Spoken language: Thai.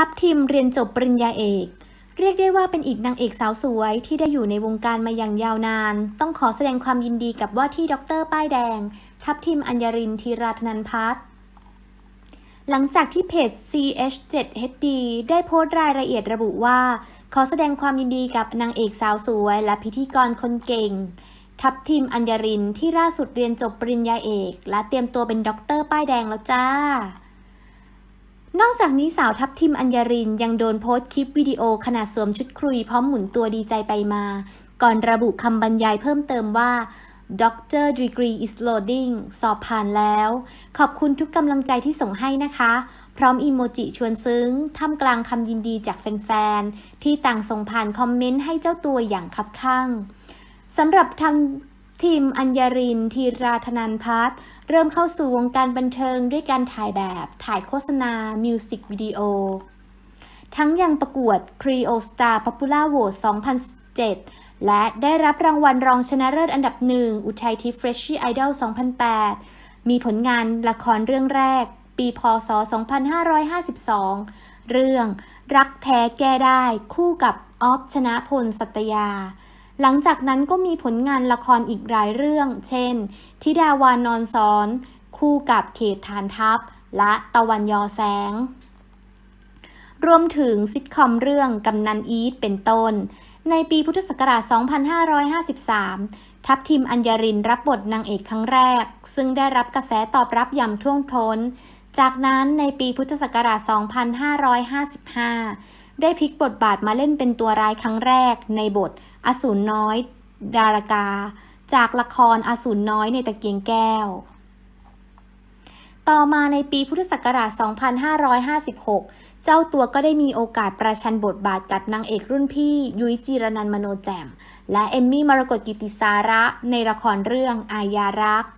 ทัพทิมเรียนจบปริญญาเอก เรียกได้ว่าเป็นอีกนางเอกสาวสวยที่ได้อยู่ในวงการมาอย่างยาวนาน ต้องขอแสดงความยินดีกับว่าที่ด็อกเตอร์ป้ายแดง ทัพทิมอัญญรินธีราธนันพัฒน์หลังจากที่เพจ CH7HD ได้โพสต์รายละเอียดระบุว่า ขอแสดงความยินดีกับนางเอกสาวสวย และพิธีกรคนเก่ง ทัพทิมอัญญรินที่ล่าสุดเรียนจบปริญญาเอก และเตรียมตัวเป็นด็อกเตอร์ป้ายแดงแล้วจ้า นอกจากนี้สาวทัพทิมอัญญรินยังโดนโพสต์คลิปวิดีโอขณะสวมชุดครุยพร้อมหมุนตัวดีใจไปมา ก่อนระบุคำบรรยายเพิ่มเติมว่า Doctor Degree is loading สอบผ่านแล้ว ขอบคุณทุกกำลังใจที่ส่งให้นะคะ พร้อมอีโมจิชวนซึ้ง ท่ามกลางคำยินดีจากแฟนๆ ที่ต่างส่งผ่านคอมเมนต์ให้เจ้าตัวอย่างคับข้างสำหรับทาง ทีมอัญญรินทีราธนันพัฒน์เริ่มเข้าสู่วงการบันเทิงด้วยการถ่ายแบบ ถ่ายโฆษณา มิวสิกวิดีโอ ทั้งยังประกวด Creo Star Popular Vote 2007 และได้รับรางวัลรองชนะเลิศอันดับหนึ่งอุทัยทิพย์ Freshie Idol 2008 มีผลงานละครเรื่องแรก ปีพศ 2552 เรื่องรักแท้แก้ได้คู่กับออฟชนะพลสัตยา หลังจากนั้นก็มีผลงานละครอีกหลายเรื่อง เช่นทิดาวานอนซ้อน คู่กับเขตฐานทัพ และตะวันยอแสง รวมถึงซิทคอมเรื่องกำนันอีทเป็นต้น ในปีพุทธศักราช 2553 ทัพทิมอัญญรินรับบทนางเอกครั้งแรก ซึ่งได้รับกระแสตอบรับอย่างท่วมท้น จากนั้นในปีพุทธศักราช 2555 ได้พลิกบทบาทมาเล่นเป็นตัวร้ายครั้งแรกในบท อสูรน้อย ดารากา จากละครอสูรน้อยในตะเกียงแก้ว ต่อมาในปีพุทธศักราช 2556 เจ้าตัวก็ได้มีโอกาสประชันบทบาทกับนางเอกรุ่นพี่ ยุ้ยจีรนันมโนแจ่ม และเอมมี่มรกตกิติสาระในละครเรื่อง อายารักษ์